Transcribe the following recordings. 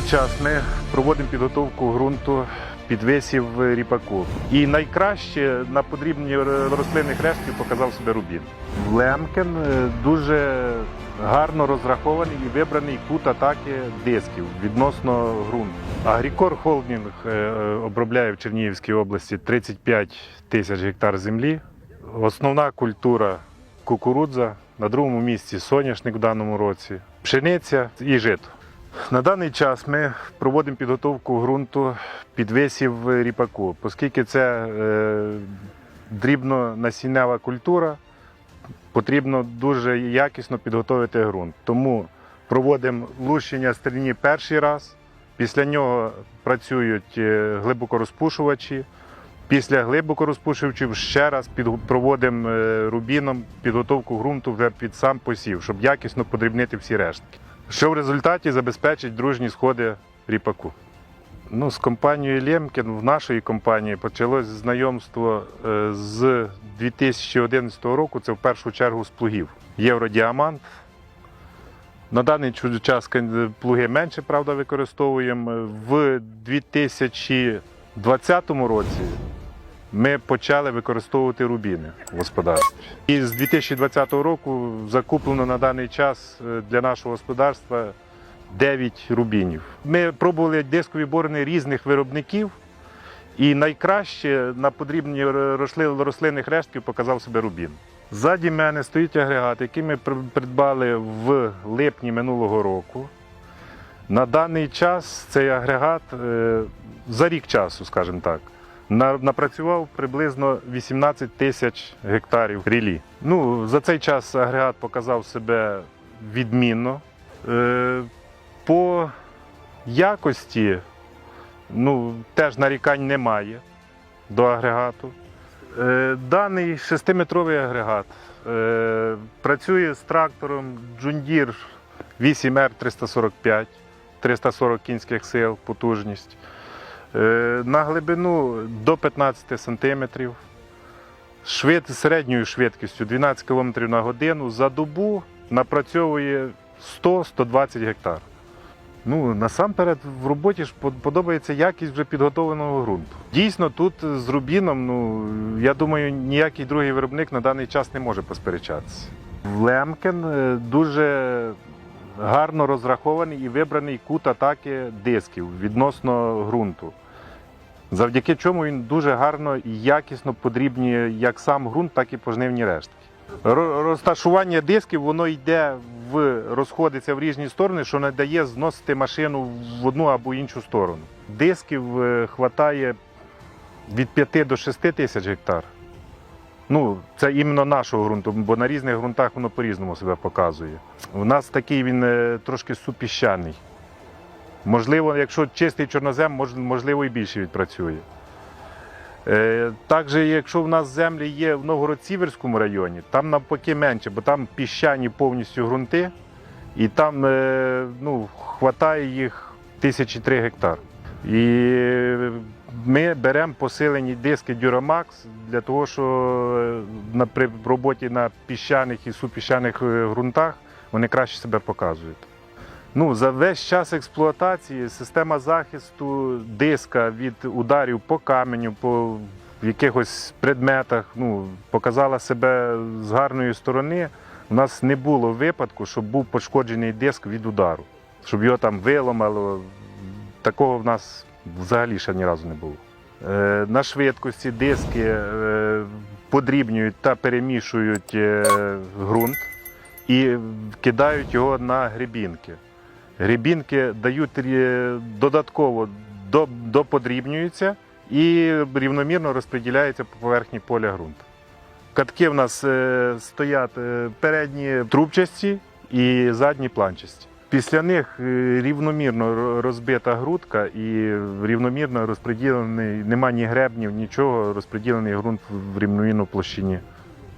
даний час ми проводимо підготовку ґрунту підвисів ріпаку. І найкраще на подрібні рослинних рештків показав себе рубін. Лемкен е, дуже гарно розрахований і вибраний кут атаки дисків відносно ґрунту. Агрікор Холдінг е, е, обробляє в Чернігівській області 35 тисяч гектар землі. Основна культура кукурудза, на другому місці соняшник в даному році, пшениця і жито. На даний час ми проводимо підготовку ґрунту підвисів ріпаку, оскільки це е, дрібнонасіннева культура, потрібно дуже якісно підготовити ґрунт. Тому проводимо лущення стрільні перший раз, після нього працюють е, глибокорозпушувачі. Після глибокорозпушувачів ще раз під, проводимо е, рубіном підготовку ґрунту вже під сам посів, щоб якісно подрібнити всі рештки що в результаті забезпечить дружні сходи ріпаку. Ну, з компанією Лємкін в нашої компанії почалось знайомство е, з 2011 року. Це в першу чергу з плугів. Євродіамант. На даний час плуги менше, правда, використовуємо. В 2020 році ми почали використовувати рубіни в господарстві. І з 2020 року закуплено на даний час е, для нашого господарства 9 рубінів. Ми пробували дискові борони різних виробників, і найкраще на подрібні рослинних рештків показав себе рубін. Ззаді мене стоїть агрегат, який ми придбали в липні минулого року. На даний час цей агрегат е, за рік часу, скажімо так, напрацював приблизно 18 тисяч гектарів рілі. Ну, за цей час агрегат показав себе відмінно. Е, По якості ну, теж нарікань немає до агрегату. Е, Даний 6-метровий агрегат е, працює з трактором John Deere 8R345, 340 кінських сил, потужність. Е, На глибину до 15 см. Швид, середньою швидкістю 12 км на годину за добу напрацьовує 100-120 гектар. Ну, насамперед, в роботі ж подобається якість вже підготовленого ґрунту. Дійсно, тут з Рубіном, ну, я думаю, ніякий другий виробник на даний час не може посперечатися. Лемкен е, дуже гарно розрахований і вибраний кут атаки дисків відносно ґрунту. Завдяки чому він дуже гарно і якісно подрібнює як сам ґрунт, так і пожнивні рештки. Розташування дисків воно йде в розходиться в різні сторони, що не дає зносити машину в одну або іншу сторону. Дисків е, хватає від 5 до 6 тисяч гектар. Ну, це іменно нашого ґрунту, бо на різних ґрунтах воно по-різному себе показує. У нас такий він е, трошки супіщаний. Можливо, якщо чистий чорнозем, можливо, і більше відпрацює. Е, Також, якщо в нас землі є в Новгород-Сіверському районі, там навпаки менше, бо там піщані повністю ґрунти, і там е, ну, хватає їх тисячі три гектар. І ми беремо посилені диски Duramax для того, що е, на, при роботі на піщаних і супіщаних е, ґрунтах вони краще себе показують. Ну, за весь час експлуатації система захисту диска від ударів по каменю, по якихось предметах ну, показала себе з гарної сторони. У нас не було випадку, щоб був пошкоджений диск від удару, щоб його там виламало. Такого в нас взагалі ще ні разу не було. Е, на швидкості диски е, подрібнюють та перемішують е, ґрунт і кидають його на грибінки. Грибінки дають додатково доподрібнюються і рівномірно розподіляються по поверхні поля ґрунту. Катки в нас стоять передні трубчасті і задні планчасті. Після них е, рівномірно розбита грудка і рівномірно розподілений, нема ні гребнів, нічого, розподілений ґрунт в рівномірну площині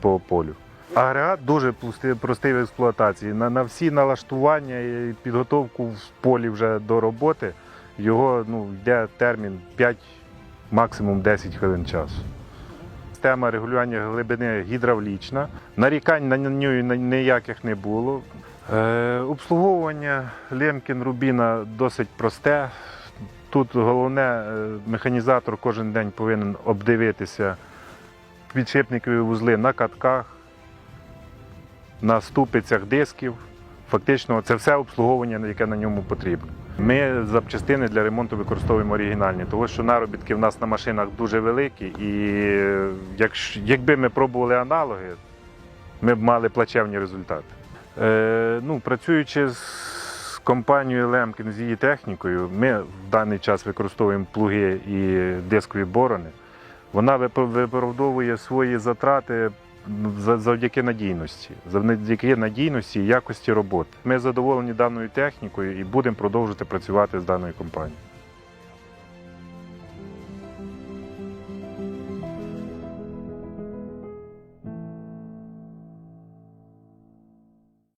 по полю. Агрегат дуже простий в експлуатації. На, на всі налаштування і підготовку в полі вже до роботи його ну, йде термін 5, максимум 10 хвилин часу. Система регулювання глибини гідравлічна. Нарікань на неї ніяких не було. Е, обслуговування Лемкін Рубіна досить просте. Тут головне, е, механізатор кожен день повинен обдивитися підшипникові вузли на катках, на ступицях дисків. Фактично, це все обслуговування, яке на ньому потрібно. Ми запчастини для ремонту використовуємо оригінальні, тому що наробітки в нас на машинах дуже великі, і е, якби ми пробували аналоги, ми б мали плачевні результати. Е, ну, працюючи з компанією Лемкін, з її технікою, ми в даний час використовуємо плуги і дискові борони. Вона виправдовує свої затрати за- завдяки надійності, завдяки надійності і якості роботи. Ми задоволені даною технікою і будемо продовжувати працювати з даною компанією.